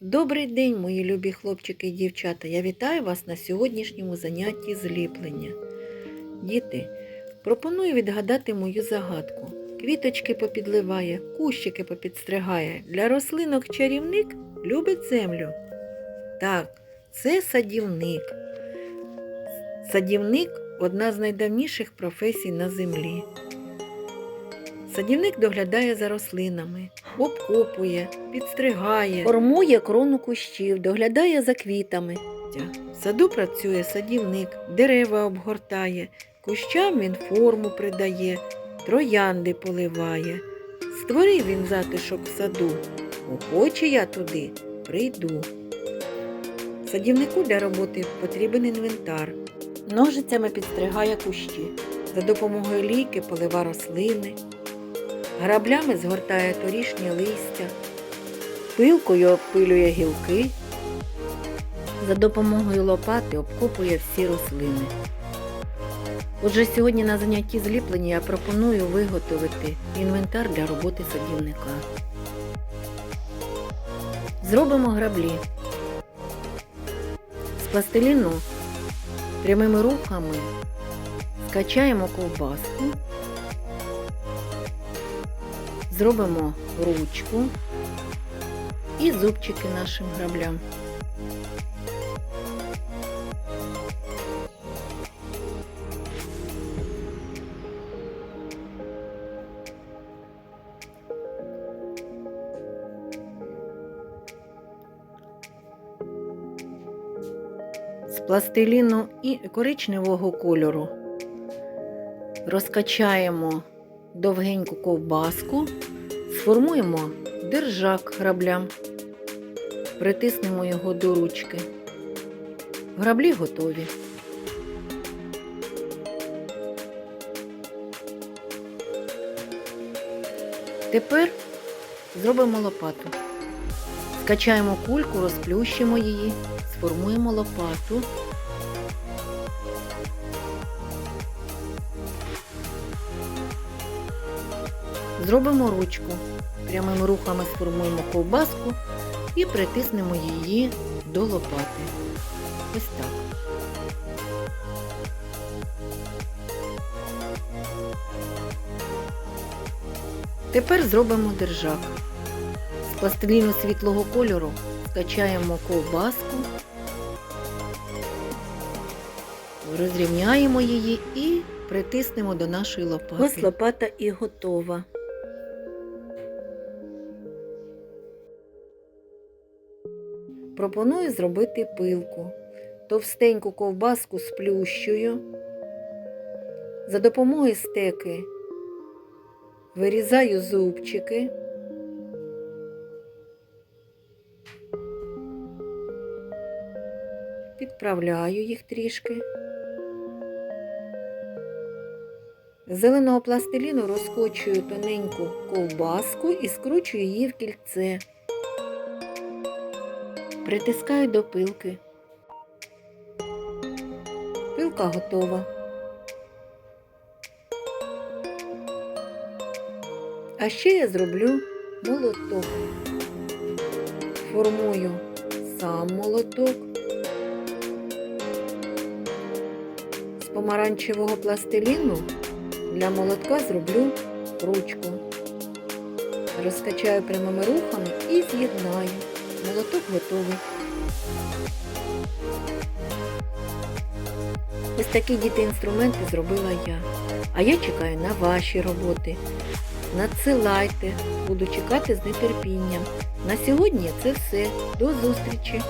Добрий день, мої любі хлопчики і дівчата. Я вітаю вас на сьогоднішньому занятті зліплення. Діти, пропоную відгадати мою загадку. Квіточки попідливає, кущики попідстригає. Для рослинок чарівник любить землю. Так, це садівник. Садівник одна з найдавніших професій на землі. Садівник доглядає за рослинами, обкопує, підстригає, формує крону кущів, доглядає за квітами. В саду працює садівник, дерева обгортає, кущам він форму придає, троянди поливає. Створив він затишок в саду. Охоче я туди прийду. Садівнику для роботи потрібен інвентар. Ножицями підстригає кущі. За допомогою лійки полива рослини. Граблями згортає торішнє листя, пилкою обпилює гілки, за допомогою лопати обкопує всі рослини. Отже, сьогодні на занятті зліплення я пропоную виготовити інвентар для роботи садівника. Зробимо граблі. З пластиліну прямими рухами скачаємо ковбаску. Зробимо ручку і зубчики нашим граблям. З пластиліну і коричневого кольору розкачаємо довгеньку ковбаску, сформуємо держак граблям, притиснемо його до ручки. Граблі готові. Тепер зробимо лопату. Скачаємо кульку, розплющимо її, сформуємо лопату. Зробимо ручку. Прямими рухами сформуємо ковбаску і притиснемо її до лопати. Ось так. Тепер зробимо держак. З пластиліну світлого кольору скачаємо ковбаску, розрівняємо її і притиснемо до нашої лопати. Ось лопата і готова. Пропоную зробити пилку. Товстеньку ковбаску сплющую. За допомогою стеки вирізаю зубчики. Підправляю їх трішки. З Зеленого пластиліну розкочую тоненьку ковбаску і скручую її в кільце. Притискаю до пилки. Пилка готова. А ще я зроблю молоток. Формую сам молоток. З помаранчевого пластиліну для молотка зроблю ручку. Розкачаю прямими рухами і з'єднаю. Молоток готовий. Ось такі діти інструменти зробила я. А я чекаю на ваші роботи. Надсилайте, буду чекати з нетерпінням. На сьогодні це все. До зустрічі!